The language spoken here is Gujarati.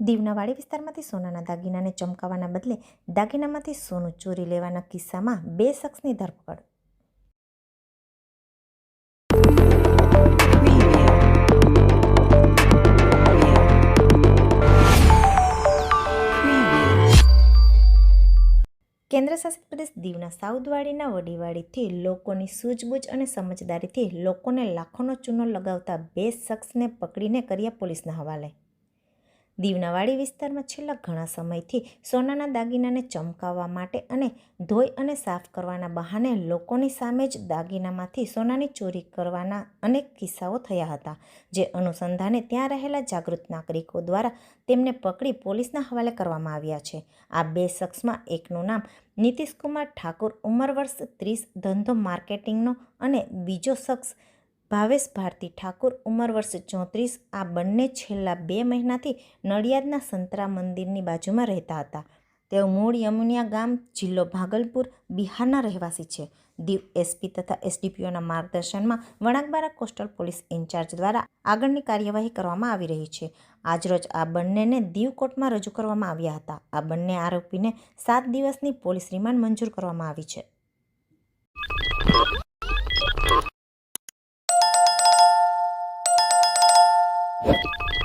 દીવના વાડી વિસ્તારમાંથી સોનાના દાગીનાને ચમકાવવાના બદલે દાગીનામાંથી સોનું ચોરી લેવાના કિસ્સામાં બે શખ્સની ધરપકડ. કેન્દ્રશાસિત પ્રદેશ દીવના સાઉદવાડીના વડીવાડીથી લોકોની સૂઝબૂઝ અને સમજદારીથી લોકોને લાખોનો ચૂનો લગાવતા બે શખ્સને પકડીને કર્યા પોલીસના હવાલે. દીવના વાડી વિસ્તારમાં છેલ્લા ઘણા સમયથી સોનાના દાગીનાને ચમકાવવા માટે અને ધોઈ અને સાફ કરવાના બહાને લોકોની સામે જ દાગીનામાંથી સોનાની ચોરી કરવાના અનેક કિસ્સાઓ થયા હતા, જે અનુસંધાને ત્યાં રહેલા જાગૃત નાગરિકો દ્વારા તેમને પકડી પોલીસના હવાલે કરવામાં આવ્યા છે. આ બે શખ્સમાં એકનું નામ નીતિશકુમાર ઠાકુર, ઉંમર વર્ષ ત્રીસ, ધંધો માર્કેટિંગનો અને બીજો શખ્સ ભાવેશ ભારતી ઠાકુર ઉંમર વર્ષ ચોત્રીસ, આ બંને છેલ્લા બે મહિનાથી નડિયાદના સંતરા મંદિરની બાજુમાં રહેતા હતા. તેઓ મૂળ યમુનિયા ગામ, જિલ્લો ભાગલપુર, બિહારના રહેવાસી છે. દીવ એસપી તથા એસડીપીઓના માર્ગદર્શનમાં Vanakbara coastal police in charge દ્વારા આગળની કાર્યવાહી કરવામાં આવી રહી છે. આજરોજ આ બંનેને દીવ કોર્ટમાં રજૂ કરવામાં આવ્યા હતા. આ બંને આરોપીને સાત દિવસની પોલીસ રિમાન્ડ મંજૂર કરવામાં આવી છે. you